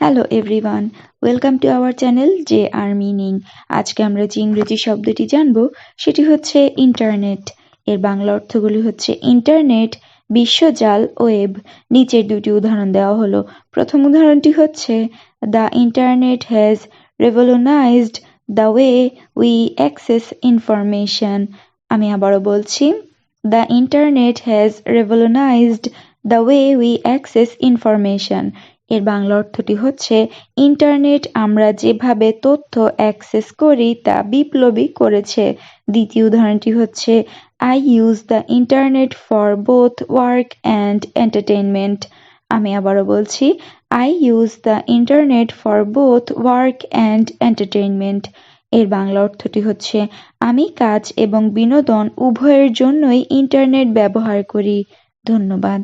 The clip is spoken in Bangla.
Hello everyone welcome to our channel J R meaning আজকে আমরা যে ইংরেজি শব্দটি জানব, সেটি হচ্ছে ইন্টারনেট এর বাংলা অর্থগুলি হচ্ছে ইন্টারনেট বিশ্বজাল ওয়েব নিচের দুটি উদাহরণ দেওয়া হলো। প্রথম উদাহরণটি হচ্ছে the internet has revolutionised the way we access information আমি আবারও বলছি the internet has revolutionised the way we access information এর বাংলা অর্থটি হচ্ছে, ইন্টারনেট আমরা যেভাবে তথ্য অ্যাক্সেস করি তা বিপ্লবী করেছে। দ্বিতীয় উদাহরণটি হচ্ছে I use the internet for both work and entertainment আমি আবারও বলছি I use the internet for both work and entertainment এর বাংলা অর্থটি হচ্ছে, আমি কাজ এবং বিনোদন উভয়ের জন্যই ইন্টারনেট ব্যবহার করি। ধন্যবাদ।